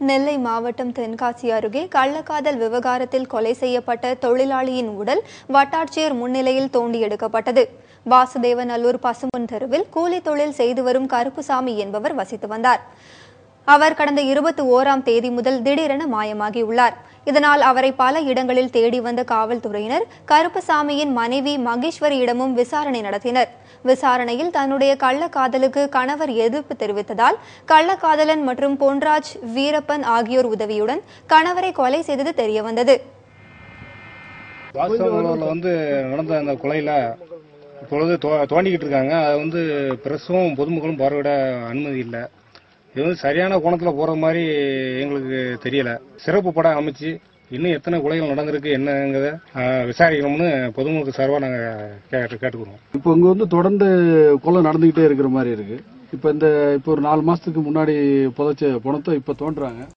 நெல்லை மாவட்டம் தென்காசி அருகே கள்ளக்காதல் விவகாரத்தில் கொலை செய்யப்பட்ட தொழிலாளியின் உடல் வட்டாட்சியர் முன்னிலையில் தோண்டி எடுக்கப்பட்டது. வாசுதேவநல்லூர் பசுமன் தெருவில் கூலி தொழில் செய்து வரும் கருப்புசாமி என்பவர் வசித்து வந்தார். அவர் கடந்த இருபத்தி ஓராம் தேதி முதல் திடீரென மாயமாகியுள்ளார். இதனால் அவரை பல இடங்களில் தேடி வந்த காவல்துறையினர் கருப்பசாமியின் மனைவி மகேஸ்வரியிடமும் விசாரணை நடத்தினர். விசாரணையில் தன்னுடைய கள்ளக்காதலுக்கு கணவர் எதிர்ப்பு தெரிவித்ததால் கள்ளக்காதலன் மற்றும் பொன்ராஜ் வீரப்பன் ஆகியோர் உதவியுடன் கணவரை கொலை செய்தது தெரியவந்தது. வாசவங்களூர்ல வந்து நடந்த அந்த கொலையில இப்பொழுது தோண்டிக்கிட்டு இருக்காங்க. அது வந்து பிரஸும் பொதுமக்களும் பார்வையிட அனுமதி இல்லை. இது வந்து சரியான கோணத்துல போற மாதிரி எங்களுக்கு தெரியல. சிறப்பு படம் அமைச்சு இன்னும் எத்தனை கொலைகள் நடந்திருக்கு என்னங்கிறத விசாரிக்கணும்னு பொதுமக்கள் சார்பாக நாங்கள் கேட்டு கேட்டுக்கிறோம். இப்போ இங்க வந்து தொடர்ந்து கொலை நடந்துகிட்டே இருக்கிற மாதிரி இருக்கு. இப்போ இந்த இப்போ ஒரு நாலு மாசத்துக்கு முன்னாடி புதைச்ச பணத்தை இப்போ தோன்றாங்க.